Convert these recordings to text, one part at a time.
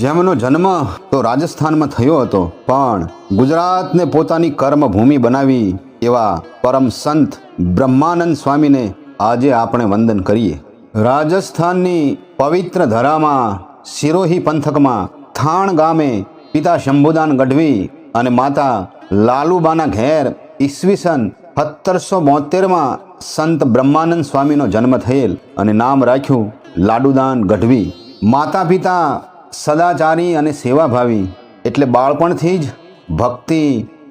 જેમનો જન્મ તો રાજસ્થાનમાં થયો હતો, પણ ગુજરાતને પોતાની કર્મભૂમિ બનાવી એવા પરમ સંત બ્રહ્માનંદ સ્વામીને આજે આપણે વંદન કરીએ. રાજસ્થાનની પવિત્ર ધરામાં સિરોહી પંથકમાં થાણ ગામે પિતા શંભુદાન ગઢવી અને માતા લાલુબાના ઘેર ઈસવીસન સત્તરસો બોતેરમાં સંત બ્રહ્માનંદ સ્વામીનો જન્મ થયેલ અને નામ રાખ્યું લાડુદાન ગઢવી. માતા પિતા સદાચારી અને સેવાભાવી એટલે બાળપણથી જ ભક્તિ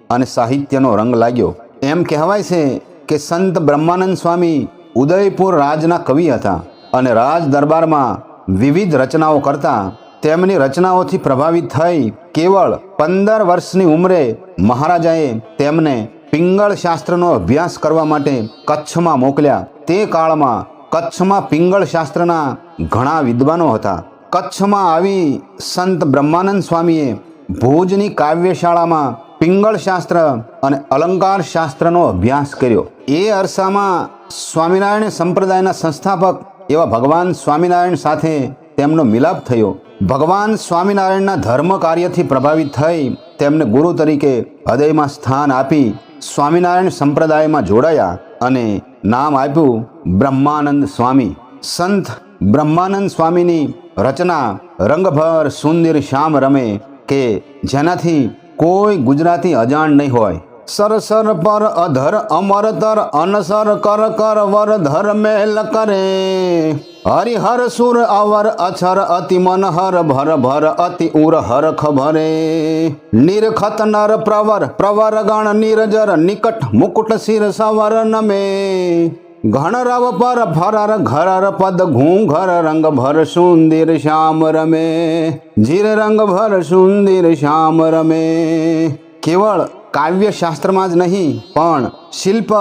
અને સાહિત્યનો રંગ લાગ્યો. એમ કહેવાય છે કે સંત બ્રહ્માનંદ સ્વામી ઉદયપુર રાજના કવિ હતા અને રાજ દરબારમાં વિવિધ રચનાઓ કરતા તેમની રચનાઓથી પ્રભાવિત થઈ કેવળ પંદર વર્ષની ઉંમરે મહારાજાએ તેમને પિંગળ શાસ્ત્રનો અભ્યાસ કરવા માટે કચ્છમાં મોકલ્યા. તે કાળમાં કચ્છમાં પિંગળ શાસ્ત્રના ઘણા વિદ્વાનો હતા. કચ્છમાં આવી સંત બ્રહ્માનંદ સ્વામીએ ભુજની કાવ્યશાળામાં પિંગળ શાસ્ત્ર અને અલંકાર શાસ્ત્રનો અભ્યાસ કર્યો. એ અરસામાં સ્વામિનારાયણ સંપ્રદાયના સંસ્થાપક એવા ભગવાન સ્વામિનારાયણ સાથે તેમનો મિલાપ થયો. ભગવાન સ્વામિનારાયણના ધર્મ કાર્યથી પ્રભાવિત થઈ તેમને ગુરુ તરીકે હૃદયમાં સ્થાન આપી સ્વામિનારાયણ સંપ્રદાયમાં જોડાયા અને નામ આપ્યું બ્રહ્માનંદ સ્વામી. સંત બ્રહ્માનંદ સ્વામીની રચના રંગભર સુંદર શ્યામ રમે કે જેનાથી કોઈ ગુજરાતી અજાણ નહીં હોય સર સર પર અધર અમરતર અનસર કર કર વર ધર મેલ કરે હરિહર સુર અવર અક્ષર અતિ મનહર ભર ભર અતિ ઉર હર ખભરે નિરખત નર પ્રવર પ્રવર ગણ નિરજર નિકટ મુકુટ શિર સવર નમે ઘણ રવ પર ફરર, ઘરર પદ ઘૂંઘર રંગ ભર સુંદર શ્યામ રમે. જીર રંગ ભર સુંદર શ્યામ રમે. કેવળ કાવ્યશાસ્ત્રમાં જ નહીં, પણ શિલ્પ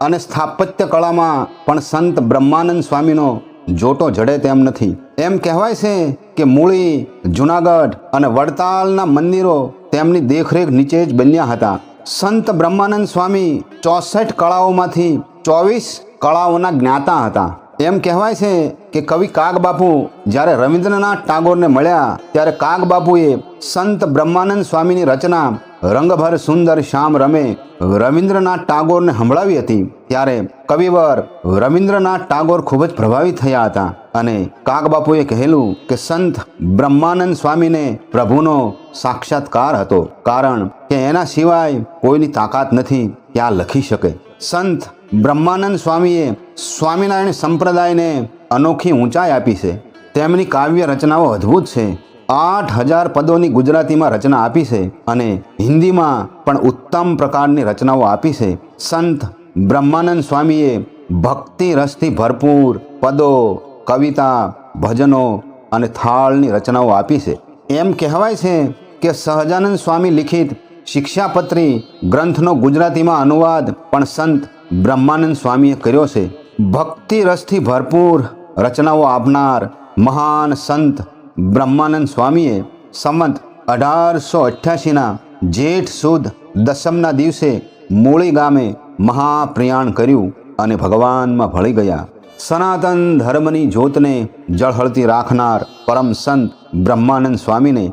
અને સ્થાપત્ય કળામાં પણ સંત બ્રહ્માનંદ સ્વામીનો જોટો જડે તેમ નથી. એમ કહેવાય છે કે મૂળી, જુનાગઢ અને વડતાલના મંદિરો તેમની દેખરેખ નીચે જ બન્યા હતા. સંત બ્રહ્માનંદ સ્વામી ચોસઠ કળાઓમાંથી ચોવીસ કળાઓના જ્ઞાતા હતા. એમ કહેવાય છે કે કવિ કાગબાપુ જ્યારે રવિન્દ્રનાથ ટાગોરને મળ્યા, ત્યારે કાગબાપુએ સંત બ્રહ્માનંદ સ્વામીની રચના રંગભર સુંદર શ્યામ રમે રવિન્દ્રનાથ ટાગોરને સંભળાવી હતી. ત્યારે કવિવર રવિન્દ્રનાથ ટાગોર ખૂબ જ પ્રભાવિત થયા હતા અને કાગબાપુએ કહેલું કે સંત બ્રહ્માનંદ સ્વામીને પ્રભુનો સાક્ષાત્કાર હતો. કારણ કે એના સિવાય કોઈની તાકાત નથી. ત્યાં લખી શકે. સંત બ્રહ્માનંદ સ્વામીએ સ્વામિનારાયણ સંપ્રદાયને અનોખી ઊંચાઈ આપી છે. તેમની કાવ્ય રચનાઓ અદ્ભુત છે. આઠ હજાર પદોની ગુજરાતીમાં રચના આપી છે અને હિન્દીમાં પણ ઉત્તમ પ્રકારની રચનાઓ આપી છે. સંત બ્રહ્માનંદ સ્વામીએ ભક્તિ રસથી ભરપૂર પદો, કવિતા, ભજનો અને થાળની રચનાઓ આપી છે. એમ કહેવાય છે કે સહજાનંદ સ્વામી લિખિત શિક્ષાપત્રી ગ્રંથનો ગુજરાતીમાં અનુવાદ પણ સંત બ્રહ્માનંદ સ્વામીએ કર્યો છે. ભક્તિ રસથી ભરપૂર રચનાઓ આપનાર મહાન સંત બ્રહ્માનંદ સ્વામીએ સંમત અઢારસો અઠ્યાસીના જેઠ સુદ દસમના દિવસે મૂળી ગામે મહાપ્રયાણ કર્યું અને ભગવાનમાં ભળી ગયા. સનાતન ધર્મની જ્યોતને જળહળતી રાખનાર પરમ સંત બ્રહ્માનંદ સ્વામીને